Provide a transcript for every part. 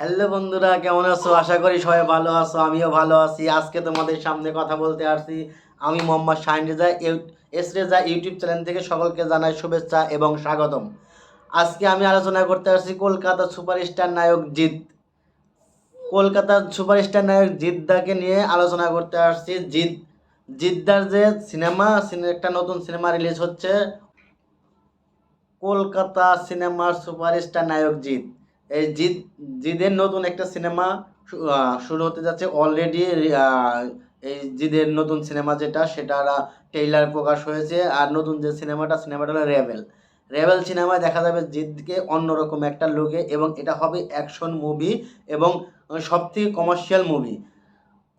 Hello বন্ধুরা, কেমন আছো? আশা করি সবাই ভালো আছো, আমিও ভালো আছি। আজকে তোমাদের সামনে কথা বলতে আসছি আমি Mohammad Shahin Reza S Reza YouTube channel থেকে সকলকে জানাই শুভেচ্ছা এবং স্বাগতম। আজকে আমি আলোচনা করতে আসছি কলকাতা সুপারস্টার নায়ক জিৎ। কলকাতার সুপারস্টার নায়ক জিদ্দাকে নিয়ে আলোচনা করতে আসছি। জিৎ জিদ্দার যে সিনেমা একটা নতুন সিনেমা রিলিজ হচ্ছে কলকাতা সিনেমার সুপারস্টার নায়ক জিৎ। এই জিদ, জিদের নতুন একটা সিনেমা শুরু হতে যাচ্ছে অলরেডি এই জিদের নতুন সিনেমা যেটা সেটার ট্রেইলার প্রকাশ হয়েছে। আর নতুন যে সিনেমাটা সিনেমাটা হলো রেবেল। রেবেল সিনেমায় দেখা যাবে জিদকে অন্যরকম একটা লুকে এবং এটা হবে অ্যাকশন মুভি এবং সবথেকে কমার্শিয়াল মুভি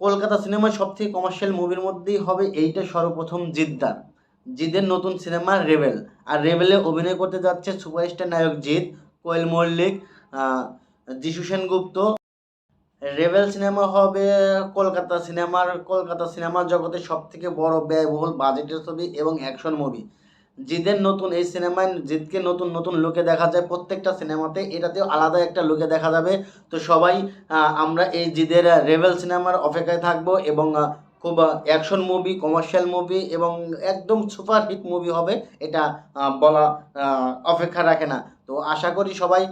কলকাতা সিনেমার সব থেকে কমার্শিয়াল মুভির মধ্যেই হবে এইটা সর্বপ্রথম জিদ্দার। জিদের নতুন সিনেমা রেবেল। আর রেবেলে অভিনয় করতে যাচ্ছে সুপারস্টার নায়ক জিৎ, কোয়েল মল্লিক যিশু সেনগুপ্ত। রেবেল সিনেমা হবে, কলকাতা সিনেমার, কলকাতা সিনেমা জগতে সব থেকে বড় ব্যয়বহুল বাজেটের ছবি এবং অ্যাকশন মুভি জিদের নতুন এই সিনেমায়, জিদকে নতুন নতুন লুকে দেখা যায় প্রত্যেকটা সিনেমাতে, এটাতেও আলাদা একটা লুকে দেখা যাবে। তো সবাই আমরা এই জিদের রেবেল সিনেমার অপেক্ষায় থাকব এবং খুব অ্যাকশন মুভি কমার্শিয়াল মুভি এবং একদম সুপার হিট মুভি হবে এটা বলা অপেক্ষা রাখে না। তো আশা করি সবাই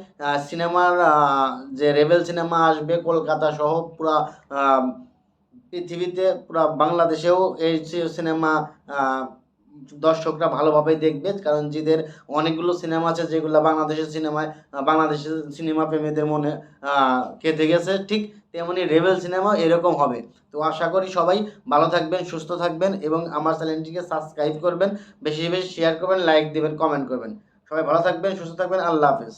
সিনেমার যে রেবেল সিনেমা আসবে, কলকাতা সহ পুরা পৃথিবীতে, পুরা বাংলাদেশেও এই সিনেমা দর্শকরা ভালোভাবে দেখবে, কারণ জিদের অনেকগুলো সিনেমা আছে যেগুলো বাংলাদেশের সিনেমায় বাংলাদেশের সিনেমা প্রেমীদের মনে কেঁদে গেছে। ঠিক তেমনি রেবেল সিনেমা এরকম হবে। তো আশা করি সবাই ভালো থাকবেন, সুস্থ থাকবেন এবং আমার চ্যানেলটিকে সাবস্ক্রাইব করবেন, বেশি বেশি শেয়ার করবেন লাইক দিবেন কমেন্ট করবেন। সবাই ভালো থাকবেন, সুস্থ থাকবেন, আল্লাহ হাফেজ।